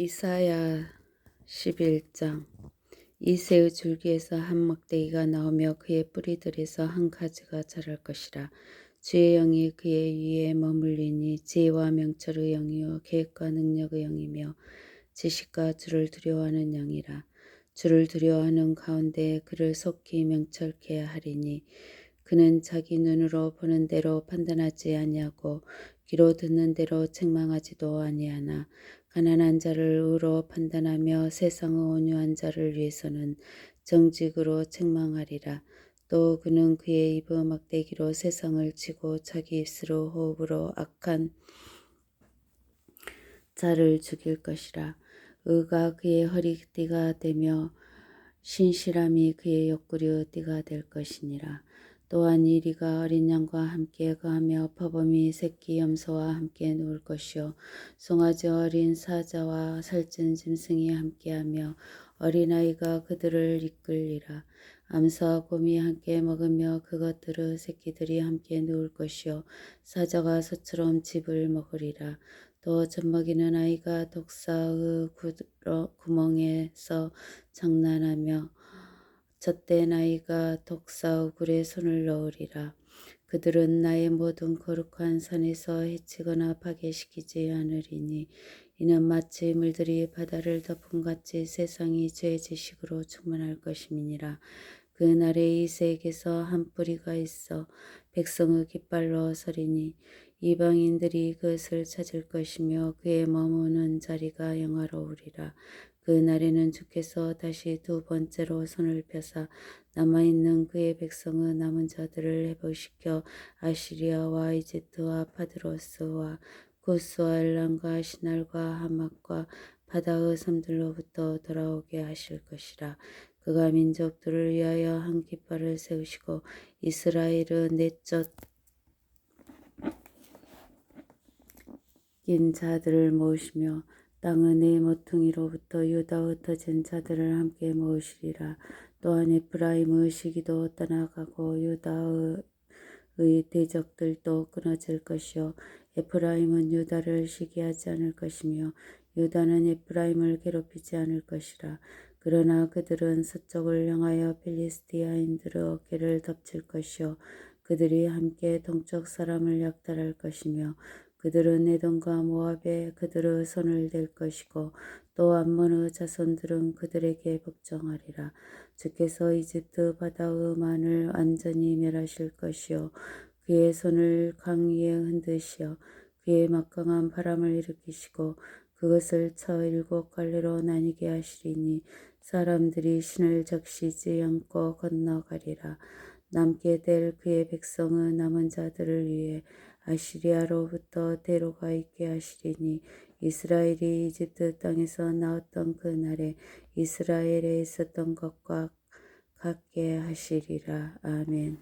이사야 11장 이새의 줄기에서 한 막대기가 나오며 그의 뿌리들에서 한 가지가 자랄 것이라. 주의 영이 그의 위에 머물리니 지혜와 명철의 영이요 계획과 능력의 영이며 지식과 주를 두려워하는 영이라. 주를 두려워하는 가운데 그를 속히 명철케 하리니 그는 자기 눈으로 보는 대로 판단하지 아니하고 귀로 듣는 대로 책망하지도 아니하나 가난한 자를 의로 판단하며 세상의 온유한 자를 위해서는 정직으로 책망하리라. 또 그는 그의 입의 막대기로 세상을 치고 자기 입술의 호흡으로 악한 자를 죽일 것이라. 의가 그의 허리띠가 되며 신실함이 그의 옆구리의 띠가 될 것이니라. 또한 이리가 어린 양과 함께 거하며 퍼범이 새끼 염소와 함께 누울 것이요. 송아지 어린 사자와 살찐 짐승이 함께하며 어린아이가 그들을 이끌리라. 암사와 곰이 함께 먹으며 그것들의 새끼들이 함께 누울 것이요. 사자가 소처럼 집을 먹으리라. 또 젖먹이는 아이가 독사의 구멍에서 장난하며 젖된 아이가 독사의 굴에 손을 넣으리라. 그들은 나의 모든 거룩한 산에서 해치거나 파괴시키지 않으리니 이는 마치 물들이 바다를 덮은 같이 세상이 죄 지식으로 충만할 것임이니라. 그날에 이 세계에서 한 뿌리가 있어 백성의 깃발로 서리니 이방인들이 그것을 찾을 것이며 그의 머무는 자리가 영화로우리라. 그 날에는 주께서 다시 두 번째로 손을 펴사 남아있는 그의 백성의 남은 자들을 회복시켜 아시리아와 이집트와 파드로스와 구스와 엘람과 시날과 하막과 바다의 섬들로부터 돌아오게 하실 것이라. 그가 민족들을 위하여 한 깃발을 세우시고 이스라엘의 내적 인 자들을 모으시며 땅의 네 모퉁이로부터 유다의 터진 자들을 함께 모으시리라. 또한 에프라임의 시기도 떠나가고 유다의 대적들도 끊어질 것이요 에프라임은 유다를 시기하지 않을 것이며 유다는 에프라임을 괴롭히지 않을 것이라. 그러나 그들은 서쪽을 향하여 필리스티아인들의 어깨를 덮칠 것이요 그들이 함께 동쪽 사람을 약탈할 것이며 그들은 에돔과 모압에 그들의 손을 댈 것이고 또 암몬의 자손들은 그들에게 복종하리라. 주께서 이집트 바다의 만을 완전히 멸하실 것이요 그의 손을 강 위에 흔드시어 그의 막강한 바람을 일으키시고 그것을 쳐 일곱 갈래로 나뉘게 하시리니 사람들이 신을 적시지 않고 건너가리라. 남게 될 그의 백성의 남은 자들을 위해 아시리아로부터 데려가 있게 하시리니 이스라엘이 이집트 땅에서 나왔던 그날에 이스라엘에 있었던 것과 같게 하시리라. 아멘.